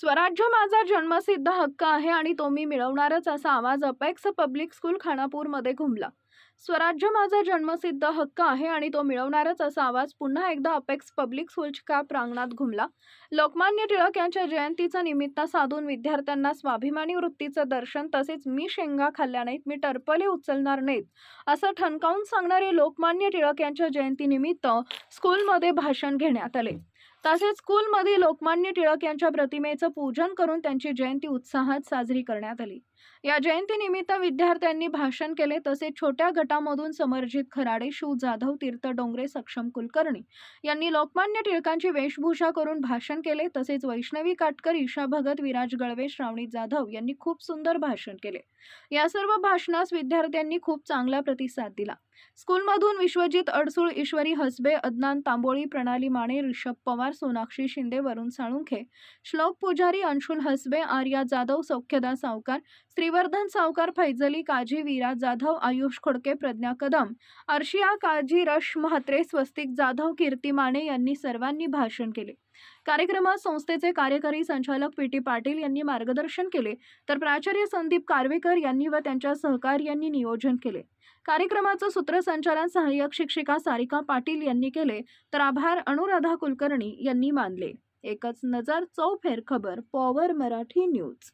स्वराज्य माझा जन्मसिद्ध हक्क आहे आणि तो मी मिळवणारच असा आवाज अपेक्स पब्लिक स्कूल खानापूरमध्ये घुमला. स्वराज्य माझा जन्मसिद्ध हक्क आहे आणि तो मिळवणारच असा आवाज पुन्हा एकदा अपेक्स पब्लिक स्कूलच्या प्रांगणात घुमला. लोकमान्य टिळक यांच्या जयंतीचं निमित्त साधून विद्यार्थ्यांना स्वाभिमानी वृत्तीचं दर्शन तसेच मी शेंगा खाल्ल्या नाहीत मी टरपले उचलणार नाहीत असं ठणकावून सांगणारे लोकमान्य टिळक यांच्या जयंतीनिमित्त स्कूलमध्ये भाषण घेण्यात आले. तसेच स्कूलमध्ये लोकमान्य टिळक यांच्या प्रतिमेचं पूजन करून त्यांची जयंती उत्साहात साजरी करण्यात आली. या जयंतीनिमित्त विद्यार्थ्यांनी भाषण केले तसेच छोट्या गटामधून समर्जित खराडे शिव जाधव तीर्थ डोंगरे सक्षम कुलकर्णी यांनी लोकमान्य टिळकांची वेशभूषा करून भाषण केले तसेच वैष्णवी काटकर ईशा भगत विराज गळवे श्रावणी जाधव यांनी खूप सुंदर भाषण केले. या सर्व भाषणास विद्यार्थ्यांनी खूप चांगला प्रतिसाद दिला. स्कूलमधून विश्वजित अडसूळ ईश्वरी हसबे अदनान तांबोळी प्रणाली माने ऋषभ पवार सोनाक्षी शिंदे वरुण साळुंखे श्लोक पुजारी अंशुल हसबे आर्या जाधव सौख्यदा सावकार श्रीवर्धन सावकार फैजली काजी वीरा जाधव आयुष खोडके प्रज्ञा कदम अर्शिया काजी रश म्हात्रे स्वस्तिक जाधव कीर्ती माने यांनी सर्वांनी भाषण केले. कार्यक्रमात संस्थेचे कार्यकारी संचालक पी टी पाटील यांनी मार्गदर्शन केले तर प्राचार्य संदीप कारवेकर यांनी व त्यांच्या सहकार्यांनी नियोजन केले. कार्यक्रमाचं सूत्रसंचालन सहाय्यक शिक्षिका सारिका पाटील यांनी केले तर आभार अनुराधा कुलकर्णी यांनी मानले. एकच नजर चौफेर खबर पॉवर मराठी न्यूज.